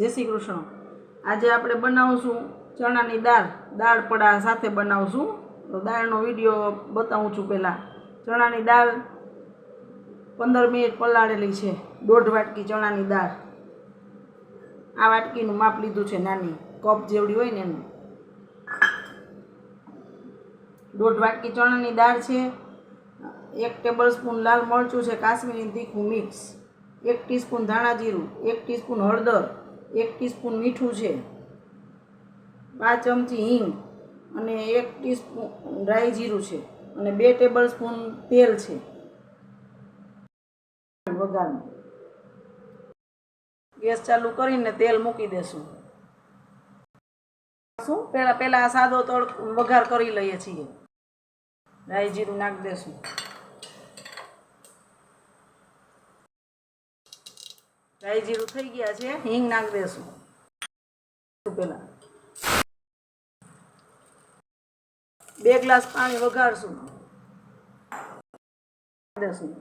જય શ્રી કૃષ્ણ. આજે આપણે બનાવશું ચણાની દાળ. દાળ પડા સાથે બનાવશું. તો દાળનો વીડિયો બતાવું છું પહેલાં. ચણાની દાળ પંદર મિનિટ પલાળેલી છે. દોઢ વાટકી ચણાની દાળ. આ વાટકીનું માપ લીધું છે નાની. કપ જેવડી હોય ને એનું. દોઢ વાટકી ચણાની દાળ છે. એક ટેબલ સ્પૂન લાલ મરચું છે, કાશ્મીરી તીખું મિક્સ. એક ટીસ્પૂન ધાણા જીરું. એક ટીસ્પૂન હળદર. એક ટીસ્પૂન મીઠું છે, પાંચ ચમચી હિંગ અને એક ટીસ્પૂન ડ્રાય જીરું છે અને બે ટેબલ સ્પૂન તેલ છે. વઘારનું. ગેસ ચાલુ કરીને તેલ મૂકી દેશું. શું? પહેલાં પહેલાં સાદો તળ વઘાર કરી લઈએ છીએ. રાઈ જીરું નાખી દેશું. રાઈ જીરું થઈ ગયા છે. હિંગ નાખી દેશું. પેલા. બે ગ્લાસ પાણી વઘારશું. દેશું.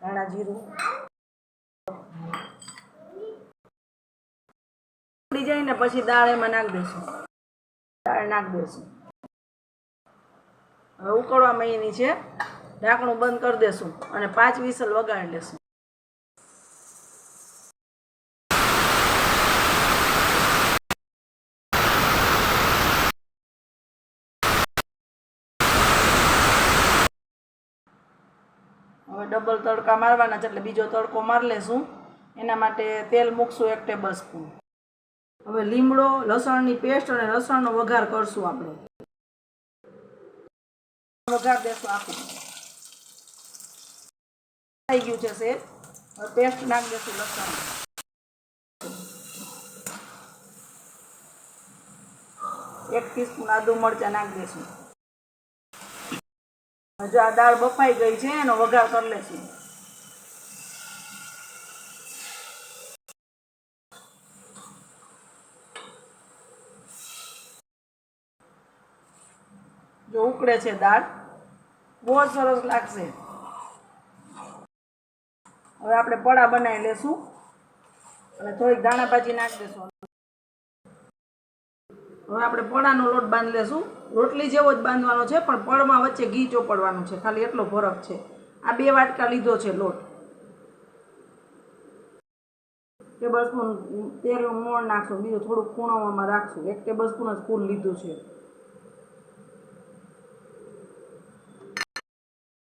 ધાણા જીરું. જાય ને પછી દાળ એમાં નાખી દઈશું દાળ નાખી દઈશું હવે ઉકળવા માંડીની છે. ઢાંકણું બંધ કરી દેશું અને પાંચ વિસલ વગાડી લેશું. હવે ડબલ તડકા મારવાના છે એટલે બીજો તડકો મારી લેશું. એના માટે તેલ મૂકશું એક ટેબલ સ્પૂન. હવે લીમડો, લસણની પેસ્ટ અને લસણનો વઘાર કરશું આપણે. વઘાર દેશું આખું થઈ ગયું છે શેર હવે પેસ્ટ નાખી દેશું લસણ એક ટીસ્પૂન આદુ મરચાં નાખી દઈશું. જો આ દાળ બફાઈ ગઈ છે, એનો વઘાર કરી લેશું. જો ઉકળે છે દાળ, બહુ સરસ લાગશે. હવે આપણે પડા બનાવી લેશું અને થોડીક દાણા ભાજી નાખી દેશું. હવે આપણે પડાનો લોટ બાંધી લેશું. રોટલી જેવો જ બાંધવાનો છે, પણ પડમાં વચ્ચે ઘી ચોપડવાનું છે. ખાલી એટલો ફરક છે. આ બે વાટકા લીધો છે લોટ. ટેબલ સ્પૂન તેલ મોણ નાખશું, બીજું થોડુંક ખૂણોમાં રાખશું. એક ટેબલ સ્પૂન જ ફૂલ લીધું છે.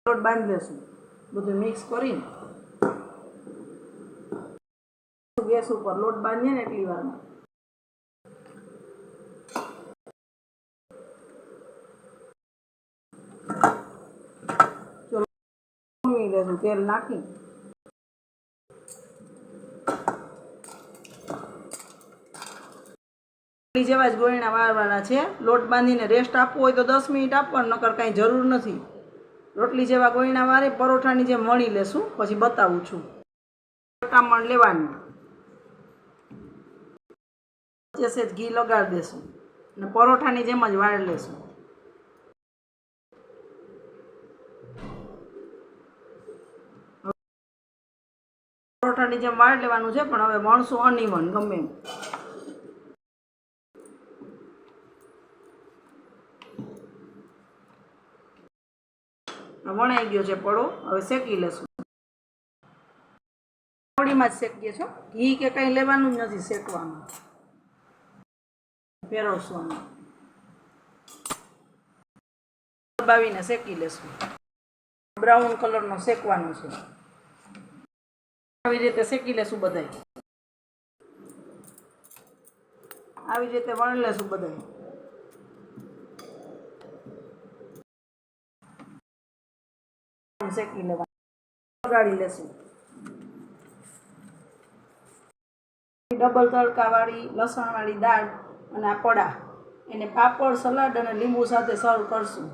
લોટ બાંધી લેશું. બધું મિક્સ કરીને ગેસ ઉપર લોટ બાંધીએ ને એટલી વારમાં. લેશું તેલ નાખી. જેવા જ ગોળીના વાળવાના છે. લોટ બાંધીને રેસ્ટ આપવો હોય તો દસ મિનિટ આપવાનું નકર કાંઈ જરૂર નથી. રોટલી જેવા ગોળીના વારે પરોઠાની જે મળી લેશું, પછી બતાવું છું. મણ લેવાનું. સેજ ઘી લગાડી દેશું. અને પરોઠાની જેમ જ વાળી લેશું. પરોઠાની જેમ વાળ લેવાનું છે, પણ હવે વણશું અનઇવન, ગમે એમ. વણાઈ ગયો છે પડો હવે શેકી લેશું. થોડીમાં જ શેકીએ છો ઘી કે કંઈ લેવાનું જ નથી, શેકવાનું. ફેરવશું દબાવીને શેકી લેશું બ્રાઉન કલરનો શેકવાનો છે આવી રીતે શેકી લેશું બધાય આવી રીતે વણી લેશું બધાય શેકી લેવા વગાડી લેશું ડબલ તડકાવાળી લસણવાળી દાળ અને આ પડા. એને પાપડ, સલાડ અને લીંબુ સાથે સર્વ કરશું.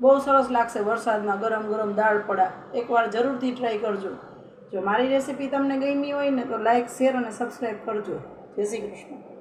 બહુ સરસ લાગશે વરસાદમાં ગરમ ગરમ દાળ, પડા. એકવાર જરૂરથી ટ્રાય કરજો. જો મારી રેસીપી તમને ગમી હોય ને તો લાઇક શેર અને સબસ્ક્રાઈબ કરજો. જય શ્રી કૃષ્ણ.